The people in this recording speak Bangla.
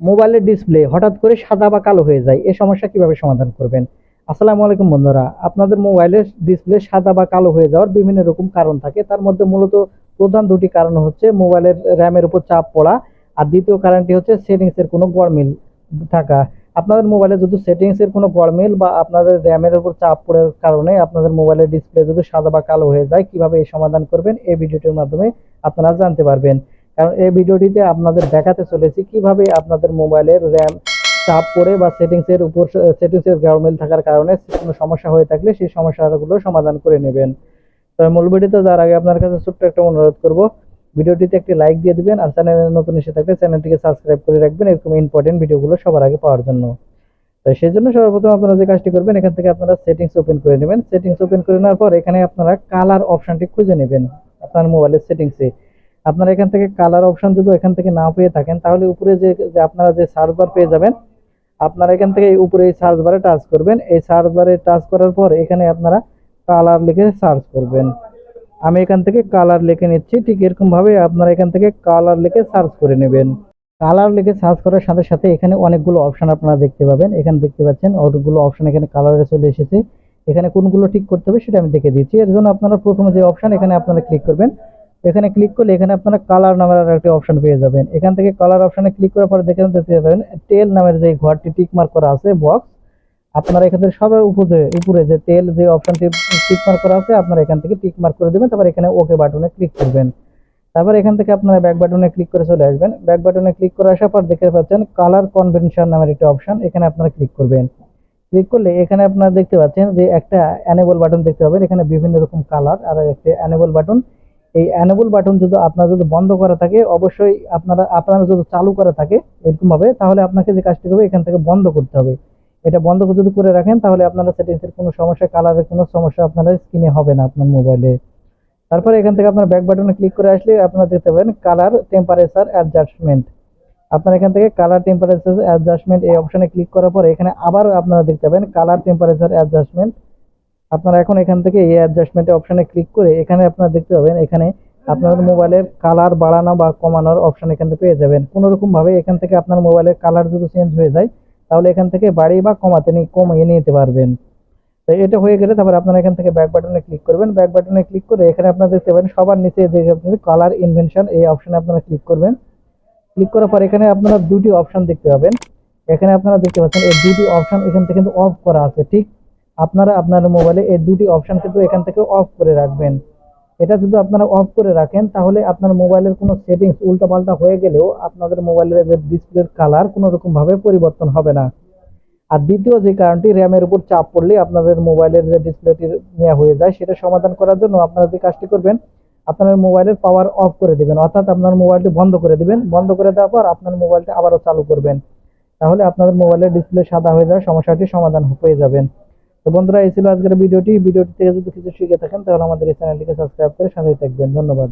মোবাইলের ডিসপ্লে হঠাৎ করে সাদা বা কালো হয়ে যায় এই সমস্যা কীভাবে সমাধান করবেন? আসসালামু আলাইকুম বন্ধুরা, আপনাদের মোবাইলের ডিসপ্লে সাদা বা কালো হয়ে যাওয়ার বিভিন্ন রকম কারণ থাকে। তার মধ্যে মূলত প্রধান দুটি কারণ হচ্ছে মোবাইলের র্যামের উপর চাপ পড়া, আর দ্বিতীয় কারণটি হচ্ছে সেটিংসের কোনো গড়মিল থাকা। আপনাদের মোবাইলে যদি সেটিংসের কোনো গড়মিল বা আপনাদের র্যামের উপর চাপ পড়ার কারণে আপনাদের মোবাইলের ডিসপ্লে যদি সাদা বা কালো হয়ে যায়, কীভাবে এই সমাধান করবেন? এই ভিডিওটির মাধ্যমে আপনারা জানতে পারবেন। কারণ এই ভিডিওটিতে আপনাদের দেখাতে চলেছি কীভাবে আপনাদের মোবাইলের র্যাম চাপ পড়ে বা সেটিংসের উপর সেটিংসের গরমিল থাকার কারণে কোনো সমস্যা হয়ে থাকলে সেই সমস্যাগুলো সমাধান করে নেবেন। তবে মূল ভিডিওতে যাওয়ার আগে আপনার কাছে ছোট্ট একটা অনুরোধ করব। ভিডিওটিতে একটি লাইক দিয়ে দিবেন আর চ্যানেলে নতুন এসে থাকলে চ্যানেলটিকে সাবস্ক্রাইব করে রাখবেন এরকম ইম্পর্টেন্ট ভিডিওগুলো সবার আগে পাওয়ার জন্য। তো সেই জন্য সর্বপ্রথম আপনারা যে কাজটি করবেন, এখান থেকে আপনারা সেটিংস ওপেন করে নেবেন। সেটিংস ওপেন করে নেওয়ার পর এখানে আপনারা কালার অপশনটি খুঁজে নেবেন আপনার মোবাইলের সেটিংসে আপনারা এখান থেকে কালার অপশন যদি এখান থেকে না পেয়ে থাকেন, তাহলে উপরে যে আপনারা যে সার্চ বার পেয়ে যাবেন, আপনারা এখান থেকে উপরে এই সার্চ বারে টাচ করবেন। এই সার্চ বারে টাচ করার পর এখানে আপনারা কালার লিখে সার্চ করবেন। আমি এখান থেকে কালার লিখে নিচ্ছি, ঠিক এরকম ভাবে আপনারা এখান থেকে কালার লিখে সার্চ করে নেবেন। কালার লিখে সার্চ করার সাথে সাথে এখানে অনেকগুলো অপশন আপনারা দেখতে পাবেন। এখানে দেখতে পাচ্ছেন, অনেকগুলো অপশন এখানে কালারে চলে এসেছে। এখানে কোনগুলো ঠিক করতে হবে সেটা আমি দেখে দিচ্ছি। এর জন্য আপনারা প্রথমে যে অপশন এখানে আপনারা ক্লিক করবেন এখানে ক্লিক করলে এখানে আপনারা কালার নামের আর একটা অপশন পেয়ে যাবেন। এখান থেকে কালার অপশনে ক্লিক করার পরে দেখে দেখতে পাবেন টেল নামের যে ঘরটি টিক মার্ক করা আছে বক্স আপনারা এখান থেকে সবার উপরে উপরে যে তেল যে অপশনটি টিক মার্ক করা আছে, আপনারা এখান থেকে টিক মার্ক করে দেবেন, তারপর এখানে ওকে বাটনে ক্লিক করবেন। তারপর এখান থেকে আপনারা ব্যাক বাটনে ক্লিক করে চলে আসবেন। ব্যাক বাটনে ক্লিক করে আসার পর দেখতে পাচ্ছেন কালার কনভেনশন নামের একটা অপশন এখানে আপনারা ক্লিক করবেন। ক্লিক করলে এখানে আপনারা দেখতে পাচ্ছেন যে একটা অ্যানেবল বাটন দেখতে পাবেন, এখানে বিভিন্ন রকম কালার আর একটা অ্যানেবল বাটন এই অ্যানেবল বাটন যদি আপনার যদি বন্ধ করা থাকে, অবশ্যই আপনারা আপনারা যদি চালু করা থাকে এরকম ভাবে তাহলে আপনাকে যে কাজটি করবে, এখান থেকে বন্ধ করতে হবে। এটা বন্ধ করে যদি করে রাখেন, তাহলে আপনারা সেটিংসের কোনো সমস্যা কালারের কোনো সমস্যা আপনারা স্ক্রিনে হবে না আপনার মোবাইলে তারপরে এখান থেকে আপনার ব্যাক বাটনে ক্লিক করে আসলে আপনারা দেখতে পাবেন কালার টেম্পারেচার অ্যাডজাস্টমেন্ট আপনার এখান থেকে কালার টেম্পারেচার অ্যাডজাস্টমেন্ট এই অপশনে ক্লিক করার পরে, এখানে আবার আপনারা দেখতে পাবেন কালার টেম্পারেচার অ্যাডজাস্টমেন্ট আপনারা এখন এখান থেকে এই অ্যাডজাস্টমেন্ট অপশনে ক্লিক করে এখানে আপনারা দেখতে পাবেন, এখানে আপনার মোবাইলের কালার বাড়ানো বা কমানোর অপশন এখান থেকে পেয়ে যাবেন। কোনোরকমভাবে এখান থেকে আপনার মোবাইলের কালার যদি চেঞ্জ হয়ে যায়, তাহলে এখান থেকে বাড়িয়ে বা কমাতে নিয়ে কমিয়ে নিতে পারবেন। তো এটা হয়ে গেলে তারপর আপনারা এখান থেকে ব্যাক বাটনে ক্লিক করবেন। ব্যাক বাটনে ক্লিক করে এখানে আপনারা দেখতে পাবেন, সবার নিচে যে কালার ইনভেনশন এই অপশনে আপনারা ক্লিক করবেন। ক্লিক করার পর এখানে আপনারা দুটি অপশন দেখতে পাবেন। এখানে আপনারা দেখতে পাচ্ছেন, এই দুটি অপশন এখান থেকে কিন্তু অফ করা আছে, ঠিক? আপনারা আপনার মোবাইলে এই দুটি অপশন কিন্তু এখান থেকে অফ করে রাখবেন। এটা যদি আপনারা অফ করে রাখেন, তাহলে আপনার মোবাইলের কোনো সেটিংস উল্টাপাল্টা হয়ে গেলেও আপনাদের মোবাইলের যে ডিসপ্লের কালার কোনো রকম ভাবে পরিবর্তন হবে না। আর দ্বিতীয় যে কারণটি র্যামের উপর চাপ পড়লে আপনাদের মোবাইলের যে ডিসপ্লেটি নেওয়া হয়ে যায়, সেটা সমাধান করার জন্য আপনারা যে কাজটি করবেন, আপনার মোবাইলের পাওয়ার অফ করে দিবেন। অর্থাৎ আপনার মোবাইলটি বন্ধ করে দেবেন। বন্ধ করে দেওয়ার পর আপনার মোবাইলটি আবারও চালু করবেন। তাহলে আপনাদের মোবাইলের ডিসপ্লে সাদা হয়ে যাওয়ার সমস্যাটি সমাধান হয়ে যাবেন তো বন্ধুরা, এই ছিল আজকের ভিডিওটি। ভিডিওটি থেকে যদি কিছু শিখে থাকেন, তাহলে আমাদের এই চ্যানেলটিকে সাবস্ক্রাইব করে সাথে থাকবেন। ধন্যবাদ।